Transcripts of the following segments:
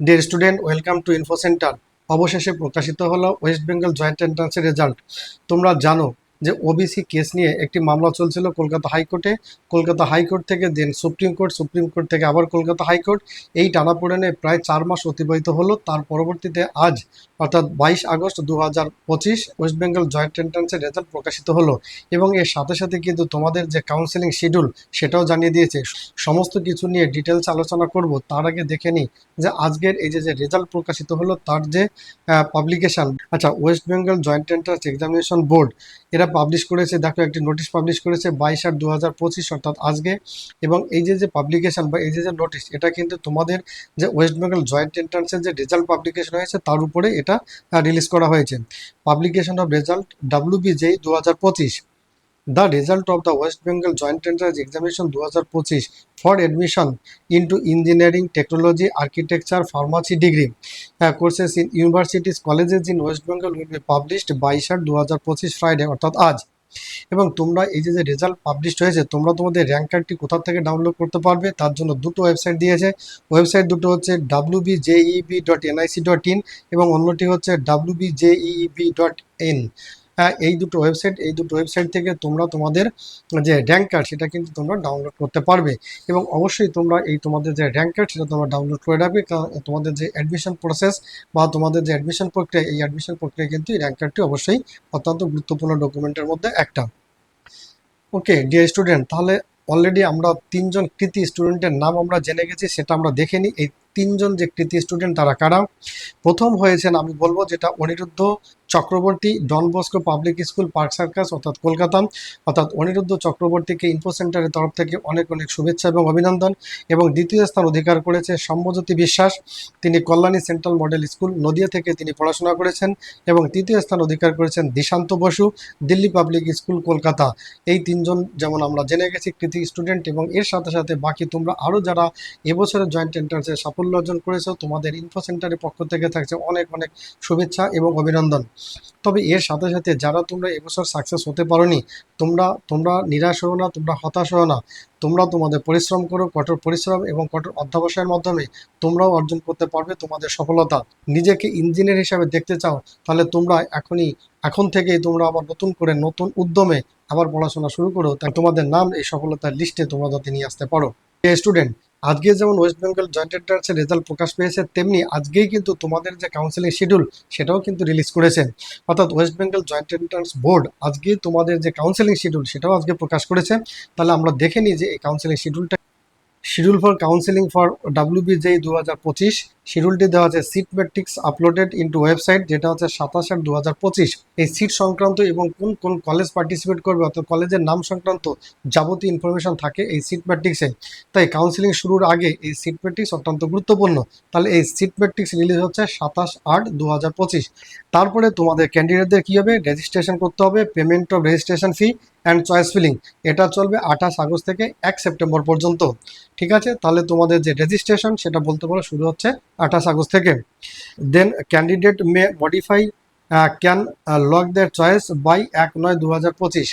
Dear student welcome to info centre অবশেষে প্রকাশিত হলো ওয়েস্ট বেঙ্গল জয়েন্ট এন্ট্রান্সের রেজাল্ট তোমরা জানো যে ওবিসি কেস নিয়ে একটি মামলা চলছিল কলকাতা হাইকোর্টে। কলকাতা হাইকোর্ট থেকে then supreme court supreme court থেকে আবার কলকাতা হাইকোর্ট। এই টানাপোড়েনে প্রায় চার মাস অতিবাহিত হলো। তার পরবর্তীতে আজ, অর্থাৎ বাইশ আগস্ট দু হাজার পঁচিশ ওয়েস্ট বেঙ্গল জয়েন্ট এন্ট্রান্সের রেজাল্ট প্রকাশিত হলো। এবং এর সাথে সাথে কিন্তু তোমাদের যে কাউন্সেলিং শিডিউল সেটাও জানিয়ে দিয়েছে। সমস্ত কিছু নিয়ে ডিটেলস আলোচনা করব। তার আগে দেখে নিই যে আজকের এই যে যে রেজাল্ট প্রকাশিত হলো, তার যে পাবলিকেশন আচ্ছা West Bengal joint entrance examination board এরা পাবলিশ করেছে, দেখো একটি নোটিশ পাবলিশ করেছে, বাইশ আট দু হাজার পঁচিশ, অর্থাৎ আজকে। এবং এই যে যে পাবলিকেশন বা এই যে যে নোটিশ এটা কিন্তু তোমাদের যে ওয়েস্ট বেঙ্গল জয়েন্ট এন্ট্রান্সের যে রেজাল্ট পাবলিকেশন হয়েছে, তার উপরে এটা রিলিজ করা হয়েছে। পাবলিকেশন অফ রেজাল্ট ডাব্লিউবিজেই দু হাজার পঁচিশ। The result of the West Bengal joint entrance examination দু হাজার পঁচিশ for admission into engineering technology architecture pharmacy degree courses in universities colleges in West Bengal will be published বাইশ আট দু হাজার পঁচিশ ফ্রাইডে অর্থাৎ আজ। এবং তোমরা এই যে যে রেজাল্ট পাবলিশ হয়েছে, তোমরা তোমাদের র্যাঙ্ক কার্ডটি কোথা থেকে ডাউনলোড করতে পারবে, তার জন্য দুটো ওয়েবসাইট দিয়েছে। ওয়েবসাইট দুটো হচ্ছে W dot N NIC dot in এবং অন্যটি হচ্ছে ডাব্লু ডট এন এই দুটো ওয়েবসাইট এই দুটো ওয়েবসাইট থেকে তোমরা তোমাদের যে র্যাঙ্ক কার্ড সেটা কিন্তু তোমরা ডাউনলোড করতে পারবে। এবং অবশ্যই তোমরা এই তোমাদের যে র্যাঙ্ক কার্ড সেটা তোমরা ডাউনলোড করে রাখবে। তোমাদের যে অ্যাডমিশন প্রসেস বা তোমাদের যে অ্যাডমিশন প্রক্রিয়া, এই অ্যাডমিশন প্রক্রিয়া কিন্তু এই র্যাঙ্ক কার্ডটি অবশ্যই অত্যন্ত গুরুত্বপূর্ণ ডকুমেন্টের মধ্যে একটা। ওকে ডিয়ার স্টুডেন্ট তাহলে অলরেডি আমরা তিনজন কৃতি স্টুডেন্টের নাম আমরা জেনে গেছি, সেটা আমরা দেখে নিই। এই তিনজন যে কৃতি স্টুডেন্ট তারা কারা? প্রথম হয়েছেন আমি বলব যেটা Aniruddha Chakraborty, Don Bosco public school, Park Circus, অর্থাৎ কলকাতা। অর্থাৎ অনিরুদ্ধ চক্রবর্তীকে ইনফো সেন্টারের তরফ থেকে অনেক অনেক শুভেচ্ছা এবং অভিনন্দন। এবং দ্বিতীয় স্থান অধিকার করেছে সম্যজ্যোতি বিশ্বাস। তিনি Kalyani central model school, Nadia থেকে তিনি পড়াশোনা করেছেন। এবং তৃতীয় স্থান অধিকার করেছেন দিশান্ত বসু, দিল্লি পাবলিক স্কুল, কলকাতা। এই তিনজন যেমন আমরা জেনে গেছি কৃতি স্টুডেন্ট এবং এর সাথে সাথে বাকি তোমরা আরও যারা এবছরের জয়েন্ট এন্ট্রান্সে সাফল্য অর্জন করেছ, তোমাদের ইনফো সেন্টারের পক্ষ থেকে থাকছে অনেক অনেক শুভেচ্ছা এবং অভিনন্দন। তবে এর সাথে সাথে যারা তোমরা এবছর সাকসেস হতে পারোনি, তোমরা তোমরা নিরাশ হও না, তোমরা হতাশ হও না। তোমরা তোমাদের পরিশ্রম করো, কঠোর পরিশ্রম এবং কঠোর অধ্যাবসায়ের মাধ্যমে তোমরাও অর্জন করতে পারবে তোমাদের সফলতা। নিজেকে ইঞ্জিনিয়ার হিসাবে দেখতে চাও, তাহলে তোমরা এখনই, এখন থেকেই তোমরা আবার নতুন করে নতুন উদ্যমে আবার পড়াশোনা শুরু করো। তাই তোমাদের নাম এই সফলতার লিস্টে তোমরা যাতে নিয়ে আসতে পারো। স্টুডেন্ট আজকে যেমন ওয়েস্ট বেঙ্গল জয়েন্ট এন্ট্রান্সের রেজাল্ট প্রকাশ পেয়েছে, তেমনি আজকেই কিন্তু তোমাদের যে কাউন্সিলিং শিডিউল সেটাও কিন্তু রিলিজ করেছেন। অর্থাৎ West Bengal joint entrance board আজকে তোমাদের যে কাউন্সিলিং শিডিউল সেটাও আজকে প্রকাশ করেছে। তাহলে আমরা দেখে নিই যে এই counselling শিডিউলটা schedule for counselling for WBJEE দু হাজার পঁচিশ। শিডিউলটি দেওয়া আছে seat matrix uploaded into website যেটা হচ্ছে সাতাশ আট দু হাজার পঁচিশ। এই সিট সংক্রান্ত এবং কোন কোন কলেজ পার্টিসিপেট করবে অর্থাৎ কলেজের নাম সংক্রান্ত যাবতীয় ইনফরমেশন থাকে এই সিট ম্যাট্রিক্সে তাই কাউন্সিলিং শুরুর আগে এই সিট ম্যাট্রিক্স অত্যন্ত গুরুত্বপূর্ণ। তাহলে এই সিট ম্যাট্রিক্স রিলিজ হচ্ছে সাতাশ আট দু হাজার পঁচিশ। তারপরে তোমাদের ক্যান্ডিডেটদের কী হবে? রেজিস্ট্রেশন করতে হবে payment of registration fee and choice filling এটা চলবে আঠাশ আগস্ট থেকে এক সেপ্টেম্বর পর্যন্ত। ঠিক আছে? তাহলে তোমাদের যে রেজিস্ট্রেশন সেটা বলতে পারো শুরু হচ্ছে আঠাশ আগস্ট থেকে। Then candidate may modify can lock their choice by এক নয় দু হাজার পঁচিশ।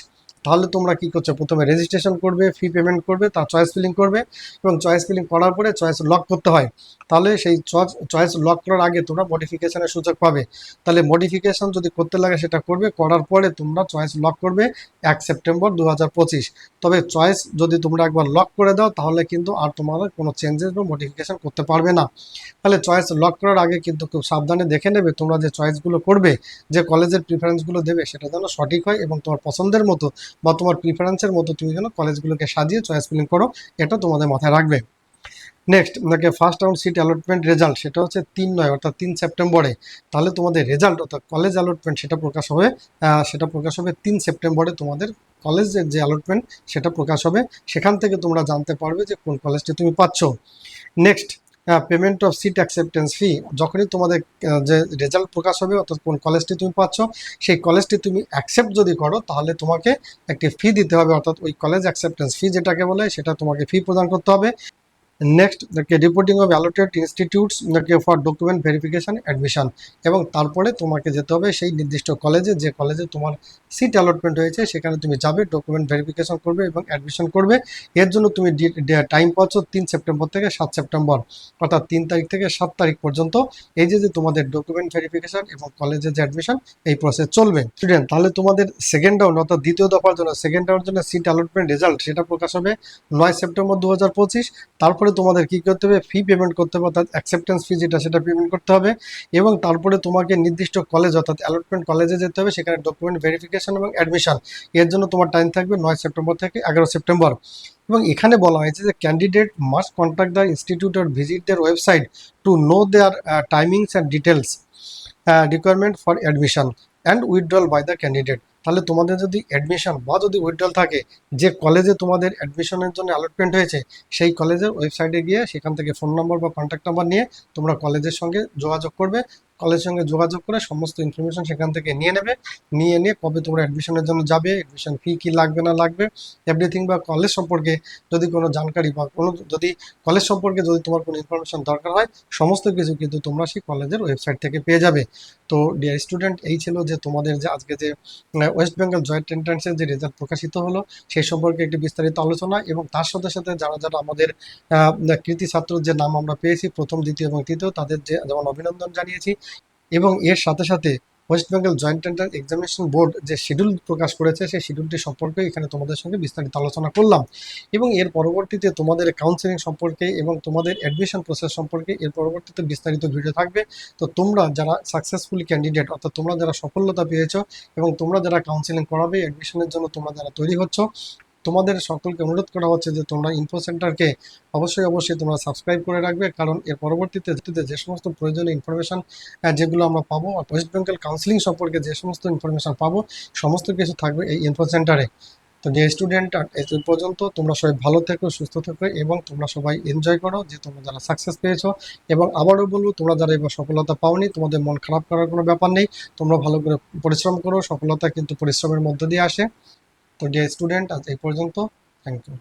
তাহলে তোমরা কি করছ? প্রথমে রেজিস্ট্রেশন করবে ফি পেমেন্ট করবে, তার চয়েস ফিলিং করবে এবং চয়েস ফিলিং করার পরে চয়েস লক করতে হয়। তাহলে সেই চয়েস লক করার আগে তোমরা মডিফিকেশনের সুযোগ পাবে। তাহলে মডিফিকেশন যদি করতে লাগে সেটা করবে, করার পরে তোমরা চয়েস লক করবে এক সেপ্টেম্বর দু হাজার পঁচিশ। তবে চয়েস যদি তোমরা একবার লক করে দাও, তাহলে কিন্তু আর তোমাদের কোনো চেঞ্জেস বা মডিফিকেশন করতে পারবে না। তাহলে চয়েস লক করার আগে কিন্তু খুব সাবধানে দেখে নেবে তোমরা যে চয়েসগুলো করবে, যে কলেজের প্রিফারেন্সগুলো দেবে, সেটা যেন সঠিক হয় এবং তোমার পছন্দের মতো বা তোমার প্রিফারেন্সের মতো তুমি যেন কলেজগুলোকে সাজিয়ে চয়েস ফিলিং করো, এটা তোমাদের মাথায় রাখবে। নেক্সট আপনাকে first round seat allotment result সেটা হচ্ছে তিন নয়, অর্থাৎ তিন সেপ্টেম্বরে। তাহলে তোমাদের রেজাল্ট অর্থাৎ কলেজ অ্যালটমেন্ট সেটা প্রকাশ হবে সেটা প্রকাশ হবে তিন সেপ্টেম্বরে। তোমাদের কলেজের যে অ্যালটমেন্ট সেটা প্রকাশ হবে। সেখান থেকে তোমরা জানতে পারবে যে কোন কলেজটি তুমি পাচ্ছ। Next payment of seat acceptance fee যখনই তোমাদের যে রেজাল্ট প্রকাশ হবে, অর্থাৎ কোন কলেজটি তুমি পাচ্ছ, সেই কলেজটি তুমি অ্যাকসেপ্ট যদি করো, তাহলে তোমাকে একটি ফি দিতে হবে, অর্থাৎ ওই কলেজ অ্যাকসেপ্টেন্স ফি যেটাকে বলে, সেটা তোমাকে ফি প্রদান করতে হবে। Next reporting of allotted institutes for document verification admission এবং তারপরে তোমাকে যেতে হবে সেই নির্দিষ্ট কলেজে যে কলেজে তোমার সিট অ্যালটমেন্ট হয়েছে সেখানে তুমি যাবে ডকুমেন্ট ভেরিফিকেশন করবে এবং অ্যাডমিশন করবে। এর জন্য তুমি টাইম পাচ্ছ তিন সেপ্টেম্বর থেকে সাত সেপ্টেম্বর। অর্থাৎ তিন তারিখ থেকে সাত তারিখ পর্যন্ত এই যে যে তোমাদের ডকুমেন্ট ভেরিফিকেশন এবং কলেজে যে অ্যাডমিশন এই প্রসেস চলবে। স্টুডেন্ট তাহলে তোমাদের সেকেন্ড রাউন্ড অর্থাৎ দ্বিতীয় দফার জন্য সেকেন্ড রাউন্ড জন্য সিট অ্যালটমেন্ট রেজাল্ট সেটা প্রকাশ হবে নয় সেপ্টেম্বর দু হাজার পঁচিশ তারপরে তোমাদের কি করতে হবে? ফি পেমেন্ট করতে হবে, অর্থাৎ অ্যাকসেপ্টেন্স ফি যেটা, সেটা পেমেন্ট করতে হবে এবং তারপরে তোমাকে নির্দিষ্ট কলেজ অর্থাৎ অ্যালটমেন্ট কলেজে যেতে হবে, সেখানে ডকুমেন্ট ভেরিফিকেশন এবং অ্যাডমিশন এর জন্য তোমার টাইম থাকবে নয় সেপ্টেম্বর থেকে এগারো সেপ্টেম্বর। এবং এখানে বলা হয়েছে যে candidate must contact the institute or visit their website to know their timings and details requirement for admission and withdrawal by the candidate তাহলে তোমাদের যদি অ্যাডমিশন বা যদি উইথড্রল থাকে, যে কলেজে তোমাদের অ্যাডমিশনের জন্য অ্যালটমেন্ট হয়েছে, সেই কলেজের ওয়েবসাইটে গিয়ে সেখান থেকে ফোন নম্বর বা কন্ট্যাক্ট নাম্বার নিয়ে তোমরা কলেজের সঙ্গে যোগাযোগ করবে। কলেজের সঙ্গে যোগাযোগ করে সমস্ত ইনফরমেশন সেখান থেকে নিয়ে নেবে। নিয়ে নিয়ে কবে তোমরা অ্যাডমিশনের জন্য যাবে অ্যাডমিশন ফি কী লাগবে না লাগবে এভরিথিং বা কলেজ সম্পর্কে যদি কোনো জানকারি বা কোনো যদি কলেজ সম্পর্কে যদি তোমার কোনো ইনফরমেশন দরকার হয়, সমস্ত কিছু কিন্তু তোমরা সেই কলেজের ওয়েবসাইট থেকে পেয়ে যাবে। তো ডিয়ার স্টুডেন্ট এই ছিল যে তোমাদের যে আজকে যে ওয়েস্ট বেঙ্গল জয়েন্ট এন্ট্রান্সের যে রেজাল্ট প্রকাশিত হলো, সেই সম্পর্কে একটি বিস্তারিত আলোচনা এবং তার সাথে সাথে যারা যারা আমাদের কৃতি ছাত্র যে নাম আমরা পেয়েছি, প্রথম, দ্বিতীয় এবং তৃতীয়, তাদের যে যেমন অভিনন্দন জানিয়েছি এবং এর সাথে সাথে West Bengal joint entrance examination board যে শিডিউল প্রকাশ করেছে, সেই শিডিউলটি সম্পর্কে এখানে তোমাদের সঙ্গে বিস্তারিত আলোচনা করলাম। এবং এর পরবর্তীতে তোমাদের কাউন্সেলিং সম্পর্কে এবং তোমাদের অ্যাডমিশন প্রসেস সম্পর্কে এর পরবর্তীতে বিস্তারিত ভিডিও থাকবে। তো তোমরা যারা সাকসেসফুল ক্যান্ডিডেট অর্থাৎ তোমরা যারা সফলতা পেয়েছ এবং তোমরা যারা কাউন্সেলিং করাবে অ্যাডমিশনের জন্য তোমরা যারা তৈরি হচ্ছ তোমাদের সকলকে অনুরোধ করা হচ্ছে যে তোমরা ইনফো সেন্টারকে অবশ্যই অবশ্যই তোমরা সাবস্ক্রাইব করে রাখবে, কারণ এর পরবর্তীতে যে সমস্ত প্রয়োজনীয় ইনফরমেশন যেগুলো আমরা পাবো, আর ওয়েস্ট বেঙ্গল কাউন্সিলিং সম্পর্কে যে সমস্ত ইনফরমেশন পাবো, সমস্ত কিছু থাকবে এই ইনফো সেন্টারে তো যে স্টুডেন্ট এই পর্যন্ত তোমরা সবাই ভালো থেকো, সুস্থ থেকো, এবং তোমরা সবাই এনজয় করো, যে তোমরা যারা সাকসেস পেয়েছ। এবং আবারও বলব, তোমরা যারা এবার সফলতা পাওনি, তোমাদের মন খারাপ করার কোনো ব্যাপার নেই। তোমরা ভালো করে পরিশ্রম করো, সফলতা কিন্তু পরিশ্রমের মধ্য দিয়ে আসে। তো ডিয়ার স্টুডেন্ট আজ এই পর্যন্ত থ্যাংক ইউ